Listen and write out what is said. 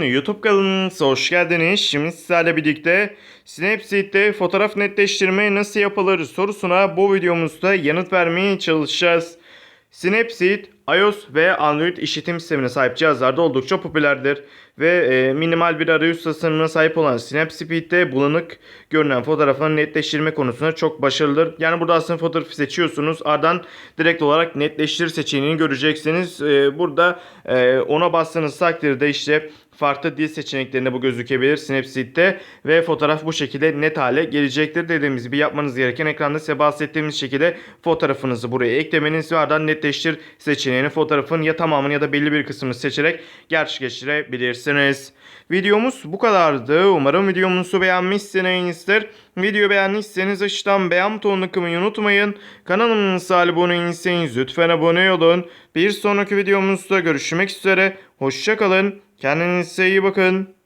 Oyun YouTube kanalınıza hoş geldiniz. Şimdi sizlerle birlikte Snapseed'de fotoğraf netleştirme nasıl yapılır sorusuna bu videomuzda yanıt vermeye çalışacağız. Snapseed, iOS ve Android işletim sistemine sahip cihazlarda oldukça popülerdir ve e, minimal bir arayüz tasarımına sahip olan Snapseed'de bulanık görünen fotoğrafını netleştirme konusunda çok başarılıdır. Yani burada aslında fotoğrafı seçiyorsunuz. Ardından direkt olarak netleştir seçeneğini göreceksiniz. E, burada e, ona bastığınız takdirde işte farklı dil seçeneklerinde bu gözükebilir Snapseed'de ve fotoğraf bu şekilde net hale gelecektir. Dediğimiz gibi yapmanız gereken ekranda size bahsettiğimiz şekilde fotoğrafınızı buraya eklemeniz ve ardından netleştir seçeneğini fotoğrafın ya tamamını ya da belli bir kısmını seçerek gerçekleştirebilirsiniz. Videomuz bu kadardı. Umarım videomuzu beğenmişsinizdir. Video beğendiyseniz aşağıdan beğen butonuna kılmayı unutmayın. Kanalımıza abone değilseniz lütfen abone olun. Bir sonraki videomuzda görüşmek üzere. Hoşçakalın. Kendinize iyi bakın.